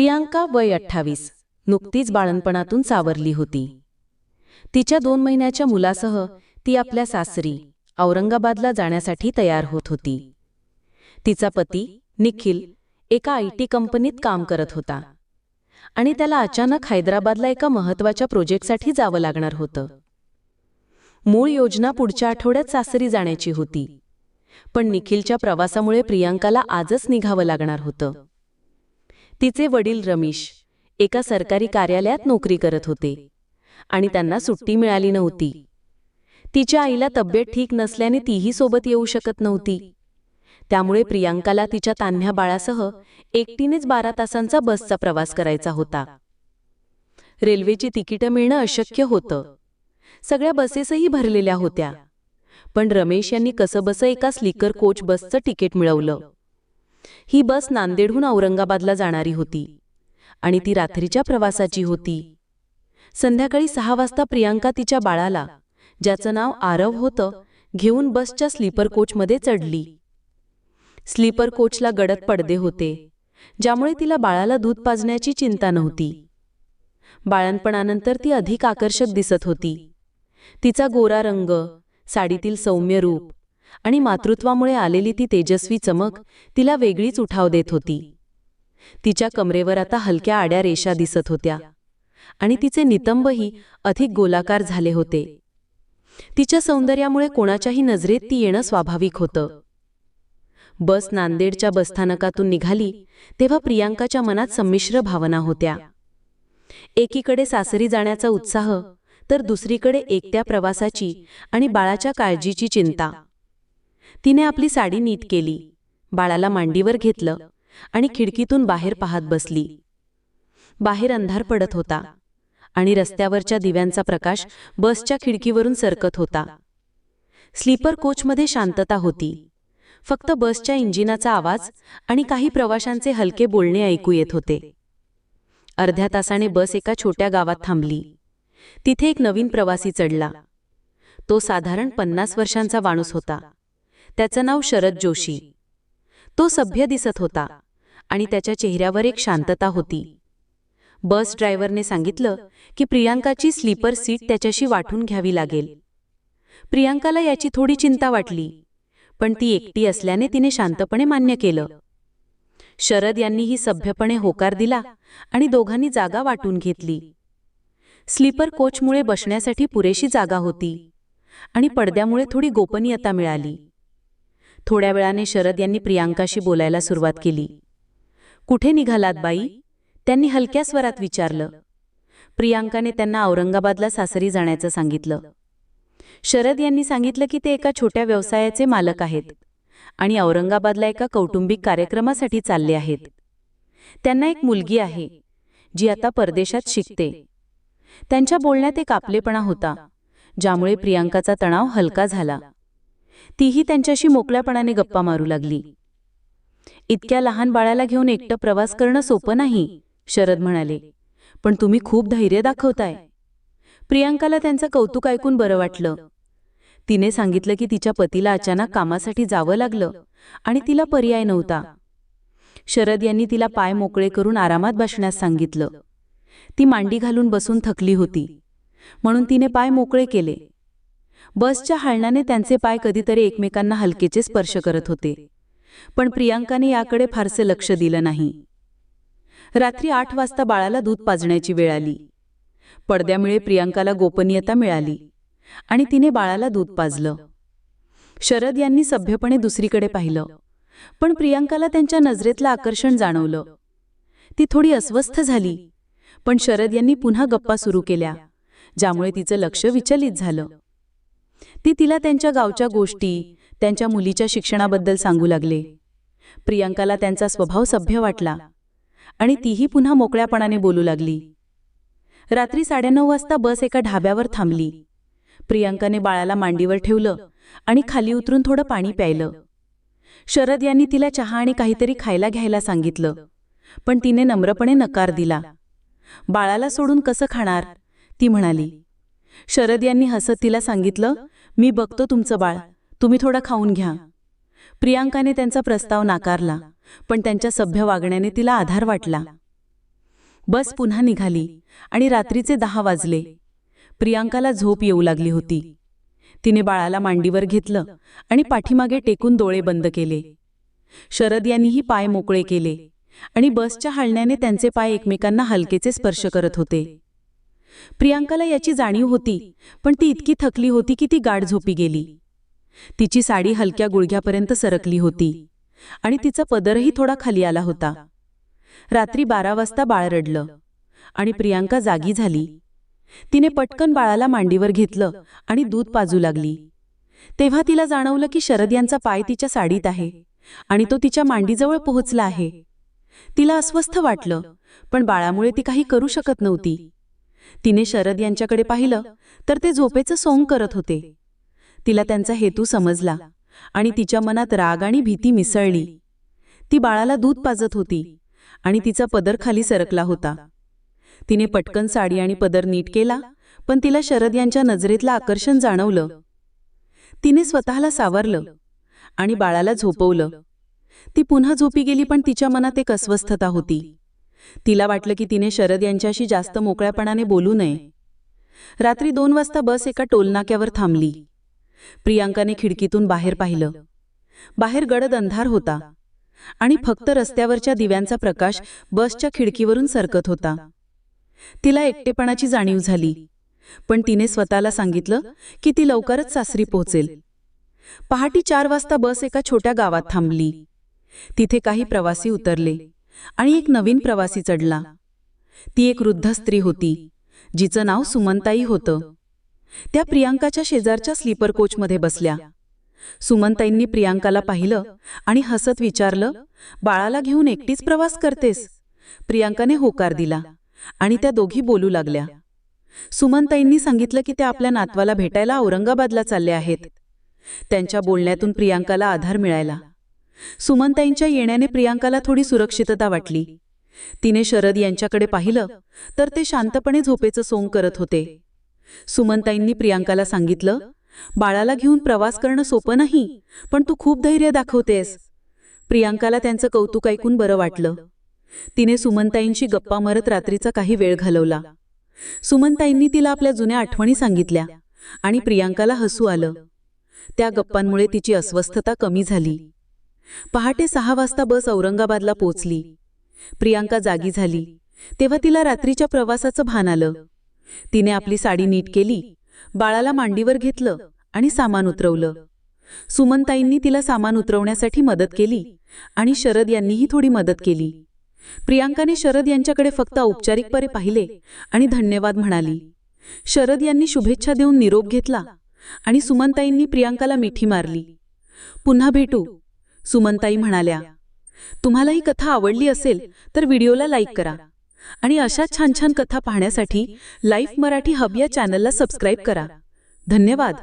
प्रियांका वय अठ्ठावीस. नुकतीच बाळणपणातून सावरली होती. तिच्या दोन महिन्याच्या मुलासह ती आपल्या सासरी औरंगाबादला जाण्यासाठी तयार होत होती. तिचा पती निखिल एका आय टी कंपनीत काम करत होता. आणि त्याला अचानक हैदराबादला एका महत्त्वाच्या प्रोजेक्टसाठी जावं लागणार होतं. मूळ योजना पुढच्या आठवड्यात सासरी जाण्याची होती. पण निखिलच्या प्रवासामुळे प्रियांकाला आजच निघावं लागणार होतं. तिचे वडील रमेश एका सरकारी कार्यालयात नोकरी करत होते आणि त्यांना सुट्टी मिळाली नव्हती. तिच्या आईला तब्येत ठीक नसल्याने तीही सोबत येऊ शकत नव्हती. त्यामुळे प्रियांकाला तिच्या तान्ह्या बाळासह एकटीनेच बारा तासांचा बसचा प्रवास करायचा होता. रेल्वेची तिकीटं मिळणं अशक्य होतं. सगळ्या बसेसही भरलेल्या होत्या. पण रमेश यांनी कसंबसं एका स्लीकर कोच बसचं तिकीट मिळवलं. ही बस नांदेडहून औरंगाबादला जाणारी होती आणि ती रात्रीच्या प्रवासाची होती. संध्याकाळी सहा वाजता प्रियांका तिच्या बाळाला ज्याचं नाव आरव होतं घेऊन बसच्या स्लीपर कोचमध्ये चढली. स्लीपर कोचला गडद पडदे होते ज्यामुळे तिला बाळाला दूध पाजण्याची चिंता नव्हती. बाळणपणानंतर ती अधिक आकर्षक दिसत होती. तिचा गोरा रंग साडीतील सौम्य रूप आणि मातृत्वामुळे आलेली ती तेजस्वी चमक तिला वेगळीच उठाव देत होती. तिच्या कमरेवर आता हलक्या आड्या रेषा दिसत होत्या आणि तिचे नितंबही अधिक गोलाकार झाले होते. तिच्या सौंदर्यामुळे कोणाच्याही नजरेत ती येणं स्वाभाविक होतं. बस नांदेडच्या बसस्थानकातून निघाली तेव्हा प्रियांकाच्या मनात संमिश्र भावना होत्या. एकीकडे सासरी जाण्याचा उत्साह तर दुसरीकडे एकट्या प्रवासाची आणि बाळाच्या काळजीची चिंता. तिने आपली साडी नीट केली. बाळाला मांडीवर घेतलं आणि खिडकीतून बाहेर पाहत बसली. बाहेर अंधार पडत होता आणि रस्त्यावरच्या दिव्यांचा प्रकाश बसच्या खिडकीवरून सरकत होता. स्लीपर कोचमध्ये शांतता होती. फक्त बसच्या इंजिनाचा आवाज आणि काही प्रवाशांचे हलके बोलणे ऐकू येत होते. अर्ध्या तासाने बस एका छोट्या गावात थांबली. तिथे एक नवीन प्रवासी चढला. तो साधारण पन्नास वर्षांचा माणूस होता. त्याचं नाव शरद जोशी. तो सभ्य दिसत होता आणि त्याच्या चेहऱ्यावर एक शांतता होती. बस ड्रायव्हरने सांगितलं की प्रियांकाची स्लीपर सीट त्याच्याशी वाटून घ्यावी लागेल. प्रियांकाला याची थोडी चिंता वाटली पण ती एकटी असल्याने तिने शांतपणे मान्य केलं. शरद यांनीही सभ्यपणे होकार दिला आणि दोघांनी जागा वाटून घेतली. स्लीपर कोचमुळे बसण्यासाठी पुरेशी जागा होती आणि पडद्यामुळे थोडी गोपनीयता मिळाली. थोड्या वेळाने शरद यांनी प्रियांकाशी बोलायला सुरुवात केली. कुठे निघालात बाई? त्यांनी हलक्या स्वरात विचारलं. प्रियांकाने त्यांना औरंगाबादला सासरी जाण्याचं सांगितलं. शरद यांनी सांगितलं की ते एका छोट्या व्यवसायाचे मालक आहेत आणि औरंगाबादला एका कौटुंबिक कार्यक्रमासाठी चालले आहेत. त्यांना एक मुलगी आहे जी आता परदेशात शिकते. त्यांच्या बोलण्यात एक आपलेपणा होता ज्यामुळे प्रियांकाचा तणाव हलका झाला. तीही त्यांच्याशी मोकळ्यापणाने गप्पा मारू लागली. इतक्या लहान बाळाला घेऊन एकटं प्रवास करणं सोपं नाही शरद म्हणाले. पण तुम्ही खूप धैर्य दाखवताय. प्रियांकाला त्यांचं कौतुक ऐकून बरं वाटलं. तिने सांगितलं की तिच्या पतीला अचानक कामासाठी जावं लागलं आणि तिला पर्याय नव्हता. शरद यांनी तिला पाय मोकळे करून आरामात बसण्यास सांगितलं. ती मांडी घालून बसून थकली होती. म्हणून तिने पाय मोकळे केले. बसच्या हळणाने त्यांचे पाय कधीतरी एकमेकांना हलकेचे स्पर्श करत होते. पण प्रियांकाने याकडे फारसे लक्ष दिलं नाही. रात्री आठ वाजता बाळाला दूध पाजण्याची वेळ आली. पडद्यामुळे प्रियांकाला गोपनीयता मिळाली आणि तिने बाळाला दूध पाजलं. शरद यांनी सभ्यपणे दुसरीकडे पाहिलं पण प्रियांकाला त्यांच्या नजरेतलं आकर्षण जाणवलं. ती थोडी अस्वस्थ झाली पण शरद यांनी पुन्हा गप्पा सुरू केल्या ज्यामुळे तिचं लक्ष विचलित झालं. ती तिला त्यांच्या गावच्या गोष्टी त्यांच्या मुलीच्या शिक्षणाबद्दल सांगू लागले. प्रियांकाला त्यांचा स्वभाव सभ्य वाटला आणि तीही पुन्हा मोकळ्यापणाने बोलू लागली. रात्री साडेनऊ वाजता बस एका ढाब्यावर थांबली. प्रियांकाने बाळाला मांडीवर ठेवलं आणि खाली उतरून थोडं पाणी प्यायलं. शरद यांनी तिला चहा आणि काहीतरी खायला घ्यायला सांगितलं पण तिने नम्रपणे नकार दिला. बाळाला सोडून कसं खाणार? ती म्हणाली शरद यांनी हसत तिला सांगितलं मी बघतो तुमचं बाळ. तुम्ही थोडं खाऊन घ्या. प्रियांकाने त्यांचा प्रस्ताव नाकारला पण त्यांच्या सभ्य वागण्याने तिला आधार वाटला. बस पुन्हा निघाली आणि रात्रीचे दहा वाजले. प्रियांकाला झोप येऊ लागली होती. तिने बाळाला मांडीवर घेतलं आणि पाठीमागे टेकून डोळे बंद केले. शरद यांनीही पाय मोकळे केले आणि बसच्या हलण्याने त्यांचे पाय एकमेकांना हलकेचे स्पर्श करत होते. प्रियांकाला याची जाणीव होती पण ती इतकी थकली होती की ती गाढ झोपी गेली. तिची साडी हलक्या गुडघ्यापर्यंत सरकली होती आणि तिचा पदरही थोडा खाली आला होता. रात्री बारा वाजता बाळ रडलं आणि प्रियांका जागी झाली. तिने पटकन बाळाला मांडीवर घेतलं आणि दूध पाजू लागली. तेव्हा तिला जाणवलं की शरद यांचा पाय तिच्या साडीत आहे आणि तो तिच्या मांडीजवळ पोहोचला आहे. तिला अस्वस्थ वाटलं पण बाळामुळे ती काही करू शकत नव्हती. तिने शरद यांच्याकडे पाहिलं तर ते झोपेचं सोंग करत होते. तिला त्यांचा हेतू समजला आणि तिच्या मनात राग आणि भीती मिसळली. ती बाळाला दूध पाजत होती आणि तिचा पदर खाली सरकला होता. तिने पटकन साडी आणि पदर नीट केला पण तिला शरद यांच्या नजरेतलं आकर्षण जाणवलं. तिने स्वतःला सावरलं आणि बाळाला झोपवलं. ती पुन्हा झोपी गेली पण तिच्या मनात एक अस्वस्थता होती. तिला वाटलं की तिने शरद यांच्याशी जास्त मोकळ्यापणाने बोलू नये. रात्री दोन वाजता बस एका टोलनाक्यावर थांबली. प्रियांकाने खिडकीतून बाहेर पाहिलं. बाहेर गडद अंधार होता. आणि फक्त रस्त्यावरच्या दिव्यांचा प्रकाश बसच्या खिडकीवरून सरकत होता. तिला एकटेपणाची जाणीव झाली. पण तिने स्वतःला सांगितलं की ती लवकरच सासरी पोहोचेल. पहाटी चार वाजता बस एका छोट्या गावात थांबली. तिथे काही प्रवासी उतरले. आणि एक नवीन प्रवासी चढला. ती एक वृद्ध स्त्री होती जिचं नाव सुमंताई होतं. त्या प्रियांकाच्या शेजारच्या स्लीपर कोचमध्ये बसल्या. सुमंताईंनी प्रियांकाला पाहिलं आणि हसत विचारलं बाळाला घेऊन एकटीच प्रवास करतेस? प्रियांकाने होकार दिला आणि त्या दोघी बोलू लागल्या. सुमंताईंनी सांगितलं की त्या आपल्या नातवाला भेटायला औरंगाबादला चालल्या आहेत. त्यांच्या बोलण्यातून प्रियांकाला आधार मिळायला. सुमनताईंच्या येण्याने प्रियांकाला थोडी सुरक्षितता वाटली. तिने शरद यांच्याकडे पाहिलं तर ते शांतपणे झोपेचं सोंग करत होते. सुमनताईंनी प्रियांकाला सांगितलं बाळाला घेऊन प्रवास करणं सोपं नाही पण तू खूप धैर्य दाखवतेस. प्रियांकाला त्यांचं कौतुक ऐकून बरं वाटलं. तिने सुमनताईंशी गप्पा मारत रात्रीचा काही वेळ घालवला. सुमनताईंनी तिला आपल्या जुन्या आठवणी सांगितल्या आणि प्रियांकाला हसू आलं. त्या गप्पांमुळे तिची अस्वस्थता कमी झाली. पहाटे सहा वाजता बस औरंगाबादला पोचली. प्रियांका जागी झाली. तेव्हा तिला रात्रीच्या प्रवासाचं भान आलं. तिने आपली साडी नीट केली बाळाला मांडीवर घेतलं आणि सामान उतरवलं. सुमनताईंनी तिला सामान उतरवण्यासाठी मदत केली आणि शरद यांनीही थोडी मदत केली. प्रियांकाने शरद यांच्याकडे फक्त औपचारिकपणे पाहिले आणि धन्यवाद म्हणाली. शरद यांनी शुभेच्छा देऊन निरोप घेतला आणि सुमनताईंनी प्रियांकाला मिठी मारली. पुन्हा भेटू. सुमनताई म्हणाल्या तुम्हाला ही कथा आवडली असेल तर व्हिडिओला लाईक करा आणि अशा छान छान कथा पाहण्यासाठी लाईफ मराठी हब या चॅनलला सबस्क्राईब करा. धन्यवाद.